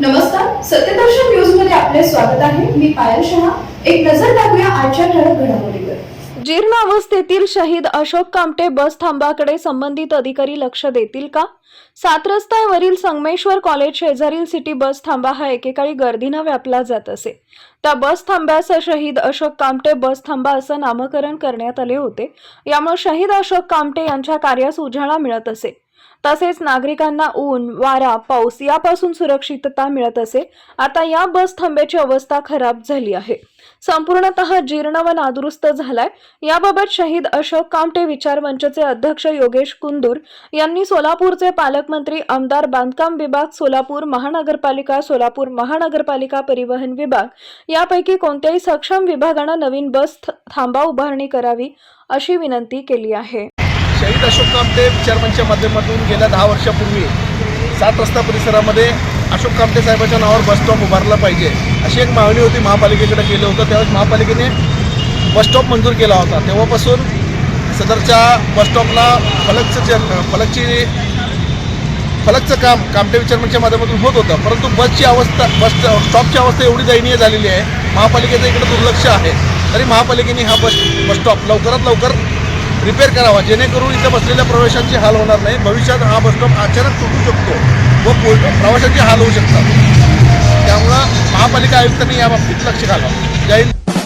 नमस्कार सत्यदर्शन न्यूजमध्ये आपले स्वागत आहे. मी पायल शहा. एक नजर टाकूया आजच्या ठळक घडामोडीवर. जीर्ण अवस्थेतील शहीद अशोक कामटे बस थांबाकडे संबंधित अधिकारी लक्ष देतील का? सात रस्त्यावरील संगमेश्वर कॉलेज शेजारील सिटी बस थांबा हा एकेकाळी गर्दीनं व्यापला जात असे. त्या बस थांब्याचं शहीद अशोक कामटे बस थांबा असं नामकरण करण्यात आले होते. यामुळे शहीद अशोक कामटे यांच्या कार्यास उजाळा मिळत असे. तसेच नागरिकांना ऊन वारा पाऊस यापासून सुरक्षितता मिळत असे. आता या बस थांब्याची अवस्था खराब झाली आहे. संपूर्णतः जीर्ण व नादुरुस्त झालाय. याबाबत शहीद अशोक कामटे विचार मंचचे अध्यक्ष योगेश कुंदूर यांनी सोलापूरचे पालकमंत्री आमदार बांधकाम विभाग सोलापूर महानगरपालिका सोलापूर महानगरपालिका परिवहन विभाग यापैकी कोणत्याही सक्षम विभागानं नवीन बस थांबा उभारणी करावी अशी विनंती केली आहे. शहीद अशोक कामटे विचारमंचच्या माध्यमातून गेल्या दहा वर्षापूर्वी सात रस्ता परिसरामध्ये अशोक कामटे साहेबाच्या नावावर बस स्टॉप उभारला पाहिजे अशी एक मागणी होती. महापालिकेकडे केलं होतं. त्यावेळेस महापालिकेने बस स्टॉप मंजूर केला होता. तेव्हापासून सदरच्या बस स्टॉपला फलकचं जे फलकची फलकचं काम कामटे विचारमंचच्या माध्यमातून होत होतं. परंतु बसची अवस्था बस स्टॉपची अवस्था एवढी दयनीय झालेली आहे. महापालिकेचं इकडे दुर्लक्ष आहे. तरी महापालिकेने हा बस बस स्टॉप लवकरात लवकर रिपेअर करावा जेणेकरून इथं बसलेल्या प्रवाशांचे हाल होणार नाही. भविष्यात हा बस स्टॉप अचानक तुटू शकतो व पो- प्रवाशांचे हाल होऊ शकतात. त्यामुळं महापालिका आयुक्तांनी याबाबतीत लक्ष घालावं. जय हिंद.